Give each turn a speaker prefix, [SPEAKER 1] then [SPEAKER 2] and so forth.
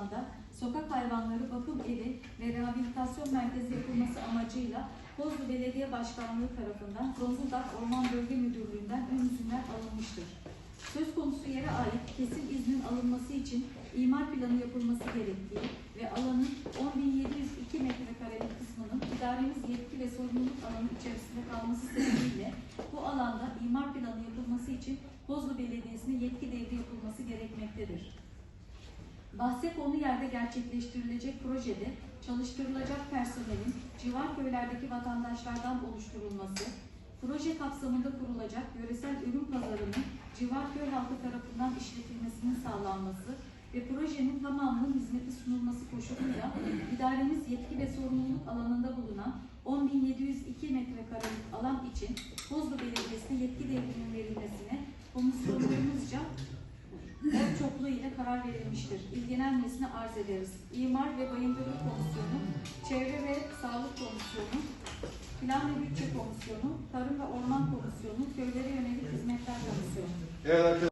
[SPEAKER 1] alanda sokak hayvanları bakım evi ve rehabilitasyon merkezi yapılması amacıyla Kozlu Belediye Başkanlığı tarafından Zonguldak Orman Bölge Müdürlüğü'nden ön izinler alınmıştır. Söz konusu yere ait kesin iznin alınması için imar planı yapılması gerektiği ve alanın 10.702 metrekarelik kısmının idaremiz yetki ve sorumluluk alanı içerisinde kalması sebebiyle bu alanda imar planı yapılması için Kozlu Belediyesi'ne yetki Bahse konu yerde gerçekleştirilecek projede çalıştırılacak personelin civar köylerdeki vatandaşlardan oluşturulması, proje kapsamında kurulacak yöresel ürün pazarının civar köy halkı tarafından işletilmesinin sağlanması ve projenin tamamının hizmeti sunulması koşuluyla idaremiz yetki ve sorumluluk alanında bulunan 10.702 metrekarelik alan için Bozlu Belediyesi'ne yetki devrinin verilmesine komisyonlarımızca oy çokluğu ile karar verilmiştir. İlgilenmesine arz ederiz. İmar ve Bayındırlık Komisyonu, Çevre ve Sağlık Komisyonu, Plan ve Bütçe Komisyonu, Tarım ve Orman Komisyonu, Köylere Yönelik Hizmetler Komisyonu.
[SPEAKER 2] Evet.